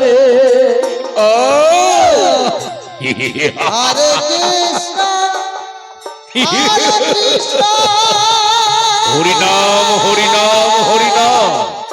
রে। হরে কৃষ্ণ হরে কৃষ্ণ। হরি নাম হরিনাম এতই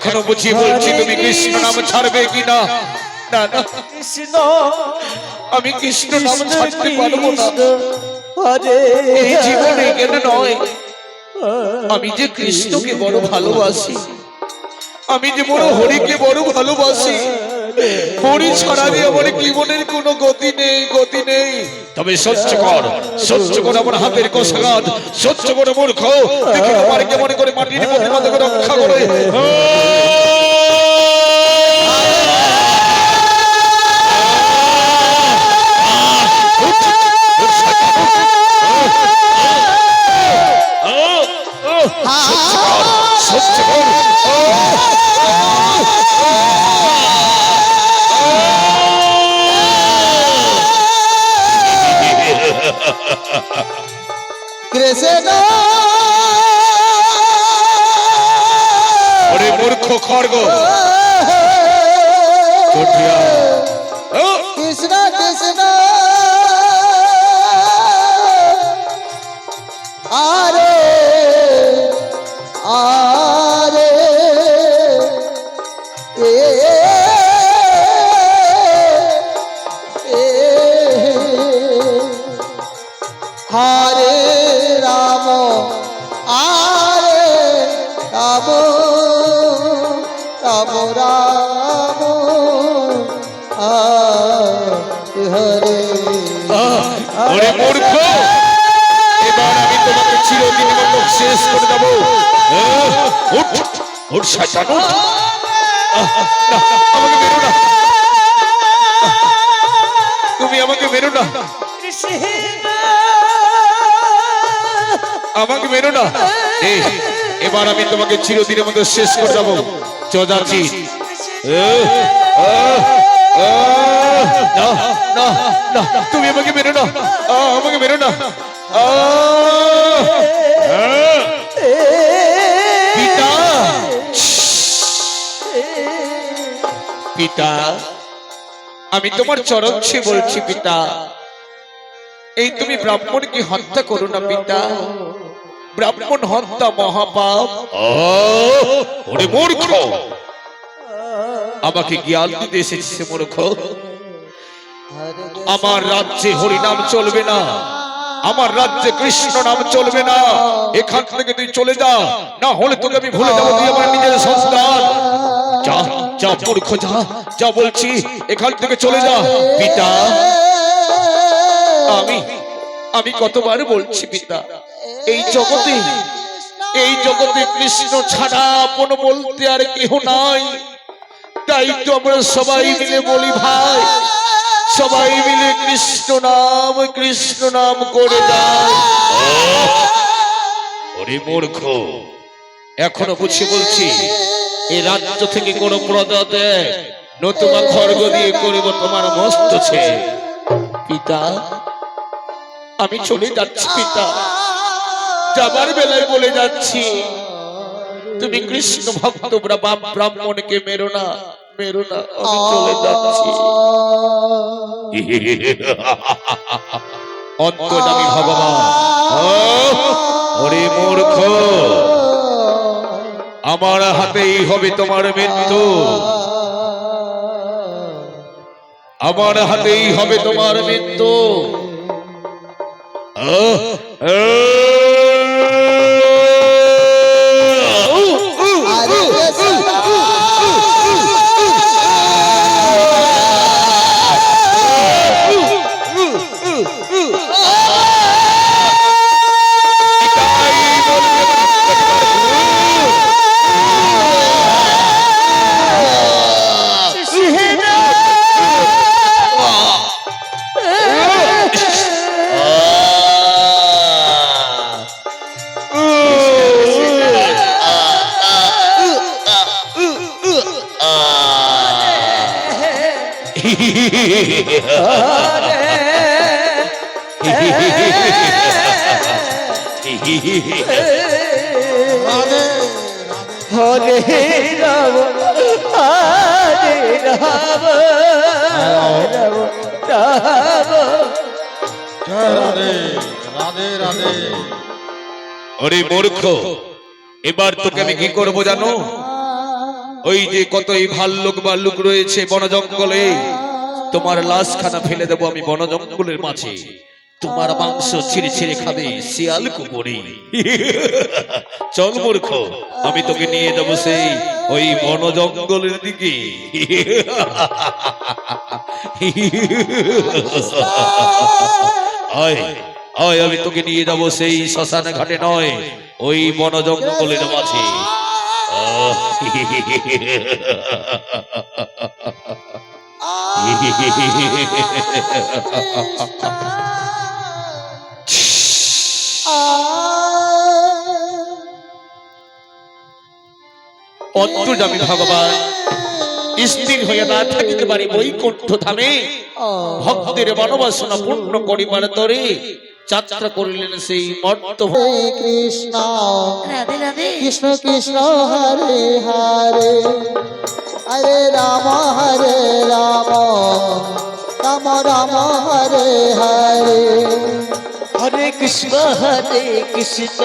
এখনও বুঝি বলছি তুমি কৃষ্ণ নাম ছাড়বে কিনা? না না। কৃষ্ণ। আমি কৃষ্ণ নাম ছাড়তে পারব না। এই জীবনে কেন নয়। আমি যে কৃষ্ণকে বড় ভালোবাসি আমি যে বড় হরিকে বড় ভালোবাসি হরি ছাড়া দিয়ে আমার জীবনের কোনো গতি নেই গতি নেই। তবে সহ্য কর সহ্য কর আমার হাতের কষাঘাত, সহ্য করে মূর্খ। দেখি তোমার কেমন করে মাটির প্রতিমাদকে রক্ষা করে। কৃষ্ণ কৃষ্ণ। আরে আরে। এ হরে রাম আরে রাম রাম রাম। হরে। ওরে মূর্খ! এবার আমি তোমাকে চিরদিনের মতো শেষ করে দেবো। উঠ উঠ শয়তান, উঠ। আমাকে মেরো না। তুমি আমাকে মেরো না। আমাকে মেরো না। এবার আমি তোমাকে চিরদিনের মতো শেষ করে দেবো। চোদাচ্ছি না না না তুমি আমাকে মেরো না আমাকে মেরো না পিতা পিতা আমি তোমার চরণ ছুঁয়ে বলছি পিতা এই তুমি ব্রাহ্মণকে হত্যা করো না পিতা ব্রাহ্মণ হত্যা মহাপাপ ওরে মূর্খ আমাকে জ্ঞান দিতে এসেছিস মূর্খ। আমার রাজ্যে হরিনাম চলবে না। আমার রাজ্যে কৃষ্ণ নাম চলবে না। এখান থেকে তুই চলে যা, না হলে তোকে আমি ভুলে যাব তুই আমার নিজের সন্তান। যা যা মূর্খ, যা যা বলছি, এখান থেকে চলে যা। পিতা, আমি আমি কতবার বলছি পিতা, এই জগতে এই জগতে কৃষ্ণ ছাড়া আপন বলতে আর কেহ নাই। তো আমরা সবাই মিলে বলি ভাই সবাই মিলে কৃষ্ণ নাম কৃষ্ণ নাম করে যায় ওরে মূর্খ এখনও বুঝি বলছি এই রাজ্য থেকে কোনো প্রদা দেয় নতুবা খড়গ দিয়ে করিব তোমার মস্ত ছে পিতা আমি চলে যাচ্ছি পিতা। যাবার বেলায় বলে যাচ্ছি তুমি কৃষ্ণ ভক্ত ব্রা- ব্রাহ্মণকে মেরো না। মেরো না আমি চলে যাচ্ছি। অন্তর্যামী ভগবান। ওরে মূর্খ। আমার হাতেই হবে তোমার মৃত্যু। আমার হাতেই হবে তোমার মৃত্যু। আহ, হরে রাম হরে রাম এবার তোকে আমি কি করব জানো? ওই যে কতই ভাল্লুক ভাল্লুক রয়েছে বন জঙ্গলে তোমার লাশ খানা ফেলে দেবো আমি বন জঙ্গলের মাঝে। তোমার মাংস ছিঁড়ে ছিঁড়ে খাবে শিয়াল কুপুরি চল মূর্খ আমি তোকে নিয়ে যাব সেই ওই বন জঙ্গলের দিকে আমি তোকে নিয়ে যাব সেই শ্মশান ঘাটে নয় ওই বন জঙ্গলের মাঝে অন্তর্জামী ভগবান। স্থির হয়ে না থাকিতে পারে বৈকুণ্ঠ ধামে ভক্তের মনোবাসনা পূর্ণ করিবার তরে যাত্রা করিলেন সেই মর্ত কৃষ্ণ। কৃষ্ণ কৃষ্ণ হরে হরে। হরে রাম হরে রাম। রাম রাম হরে হরে। হরে কৃষ্ণ হরে কৃষ্ণ।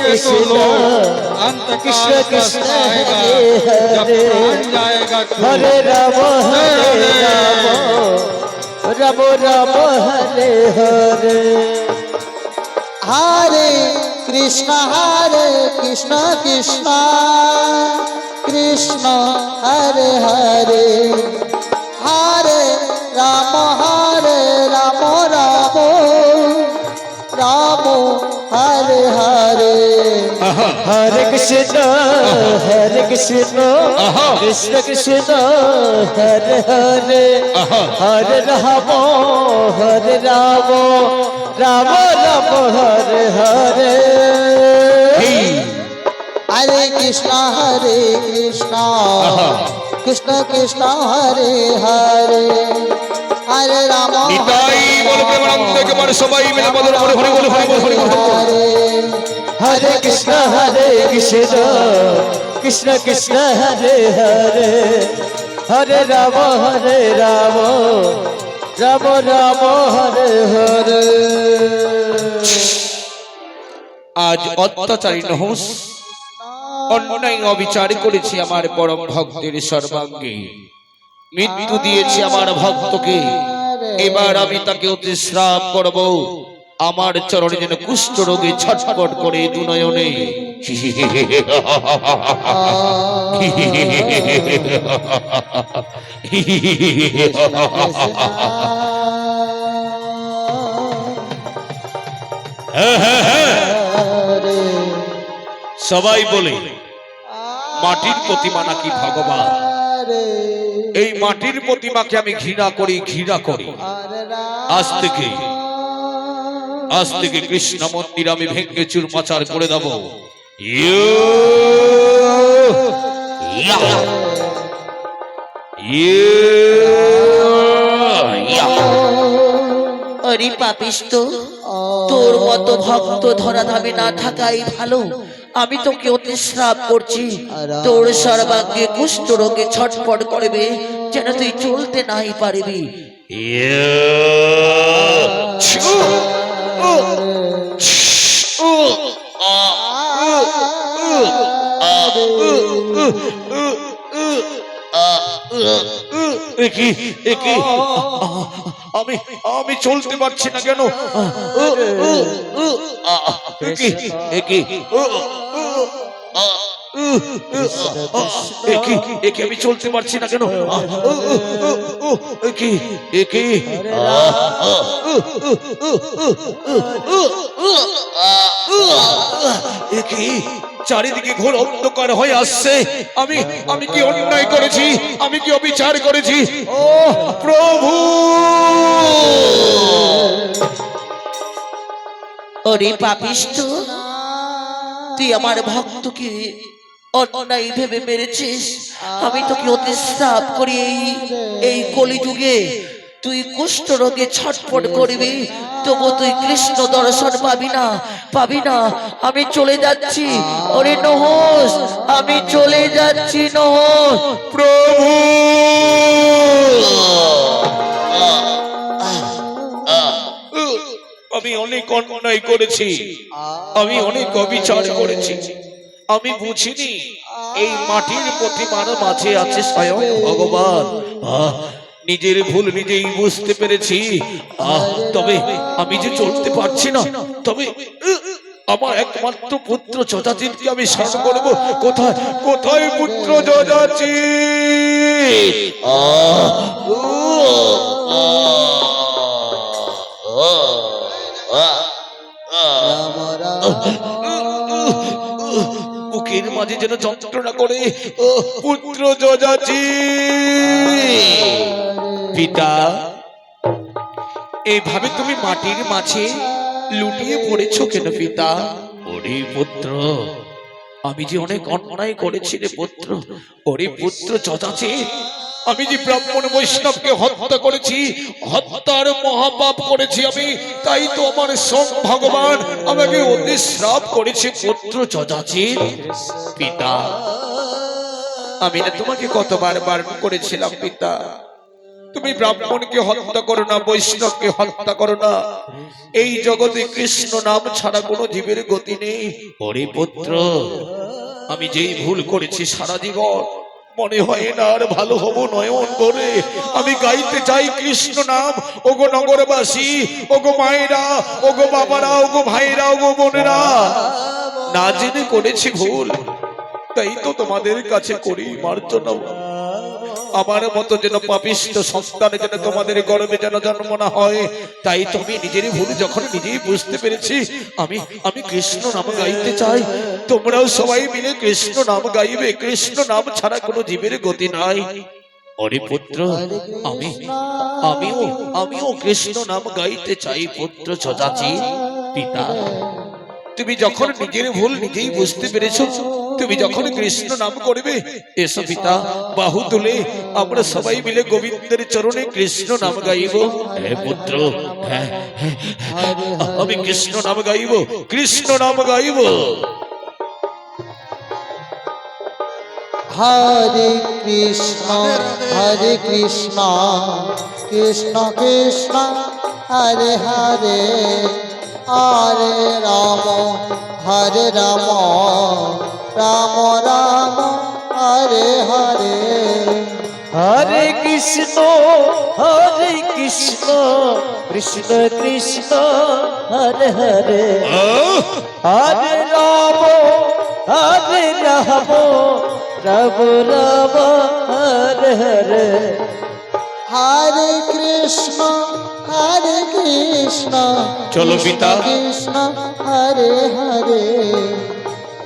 के सुनो, अंत कृष्ण कृष्ण, हरे हरे। राम हरे राम। राम राम हरे हरे। हरे कृष्ण हरे Krishna Krishna. Krishna Hare Hare. Hare Krishna, Hare Krishna, Krishna Krishna, Hare Hare, Hare Rama, Hare Rama, Rama Rama, Hare Hare. Hare Krishna, Hare Krishna, Krishna Krishna, Hare Hare, Hare Rama. Nitai বলবে মনন্দকে মন সবাই মিলে বদল করে হরি বল হরি বল হরি বল হরে কৃষ্ণ হরে কৃষ্ণ কৃষ্ণ কৃষ্ণ, হরে হরে। হরে রাম হরে রাম রাম রাম, হরে হরে। আজ অত্যাচারী নহস, অন্যায় অবিচার করেছি আমার পরম ভক্তের সর্বাঙ্গে। মৃত্যু দিয়েছি আমার ভক্তকে। এবার আমি তাকে অতি শ্রাপ করব। আমার চরণে যেন কুষ্ঠ রোগে ছটফট করে দুনয়নে সবাই বলে, মাটির প্রতিমা নাকি ভগবান? এই মাটির প্রতিমাকে আমি ঘৃণা করি ঘৃণা করি। আজ থেকে আজ থেকে কৃষ্ণ মন্দির আমি ভেঙ্গে চুরমাচার করে দেব! আরে পাপিষ্ট তোর মতো ভক্ত ধরা ধামে না থাকাই ভালো। আমি তোকে অতি শ্রাপ করছি। তোর সর্বাঙ্গে কুষ্ঠ রোগে ছটফট করবে যেন তুই চলতে নাই পারবি। ইয়ো! আমি আমি চলতে পারছি না কেন? উ! আমি চলতে পারছি না কেন? চারিদিকে ঘোর অন্ধকার হয়ে আসছে। আমি আমি কি অন্যায় করেছি? আমি কি অবিচার করেছি? ও প্রভু! ওরে পাপিষ্ট তুই আমার ভক্তকে অন্যায় ভেবে মেরেছিস। আমি তোকে অতি শ্রাপ করি এই এই কলিযুগে। তুই কুষ্ঠ রোগে ছটফট করবি, তবু তুই কৃষ্ণ দর্শন পাবি না পাবি না। আমি চলে যাচ্ছি। ওরে নহস, আমি চলে যাচ্ছি নহস, প্রভু। আমি অনেক অন্যায় করেছি। আমি অনেক অবিচার করেছি। আমি বুঝিনি এই মাটির প্রতিমার মাঝে আছে স্বয়ং ভগবান। নিজের ভুল নিজেই বুঝতে পেরেছি। আহ, তবে আমি যে চলতে পারছি না তবে আমার একমাত্র পুত্র যজাচিতকে আমি স্মরণ করব। কোথায় কোথায় পুত্র রাম রাম বুকের মাঝে যেন যন্ত্রণা করে। ও পুত্র যজাচি পিতা এইভাবে তুমি মাটির মাঝে লুটিয়ে পড়েছো কেন পিতা? ওরে পুত্র আমি যে অনেক অন্যায় করেছি রে পুত্র ওরে পুত্র যথাচে আমি যে ব্রাহ্মণ বৈষ্ণবকে হত্যা করেছি, হত্যার মহাপাপ করেছি আমি, তাই তো আমার সোম ভগবান আমাকে অতি শ্রাপ করেছে, পুত্র যথাচিত পিতা। আমি না তোমাকে কতবার বারণ করেছিলাম, পিতা। তুমি ব্রাহ্মণকে হত্যা করো না, বৈষ্ণবকে হত্যা করো না। এই জগতে কৃষ্ণ নাম ছাড়া কোনো জীবের গতি নেই। হরি পুত্র, আমি যেই ভুল করেছি সারা জীবন মনে হয় না আর ভালো হব নয়ন করে আমি গাইতে চাই কৃষ্ণ নাম। ও গো নগরবাসী ও গো মায়েরা ও গো বাবারা ও ওগো ভাইরা গো বোনেরা। না জেনে করেছি ভুল। তাই তো তোমাদের কাছে করি মার্জনা। আমার মতো যেন পাপিষ্ট সন্তান যেন তোমাদের গর্বে যেন জন্ম না হয়, তাই তুমি নিজের ভুল যখন নিজেই বুঝতে পেরেছি, আমি আমি কৃষ্ণ নাম গাইতে চাই। তোমরাও সবাই মিলে কৃষ্ণ নাম গাইবে, কৃষ্ণ নাম ছাড়া কোনো জীবের গতি নাই। পুত্র, আমি, আমিও আমিও কৃষ্ণ নাম গাইতে চাই পুত্র তুমি যখন নিজের ভুল নিজেই বুঝতে পেরেছ তুমি যখন কৃষ্ণ নাম করবে এসো পিতা বাহু তুলে আমরা সবাই মিলে গোবিন্দের চরণে কৃষ্ণ নাম গাইব। হে পুত্র হ্যাঁ, হ্যাঁ, হ্যাঁ, আমি কৃষ্ণ নাম গাইব কৃষ্ণ নাম গাইব। হরে কৃষ্ণ হরে কৃষ্ণ কৃষ্ণ কৃষ্ণ হরে হরে হরে রাম হরে রাম। রাম রাম হরে হরে। হরে কৃষ্ণ হরে কৃষ্ণ কৃষ্ণ কৃষ্ণ হরে হরে। হরে রাম হরে রাম রাম রাম হরে হরে। হরে কৃষ্ণ হরে কৃষ্ণ চলো পিতা। কৃষ্ণ হরে হরে।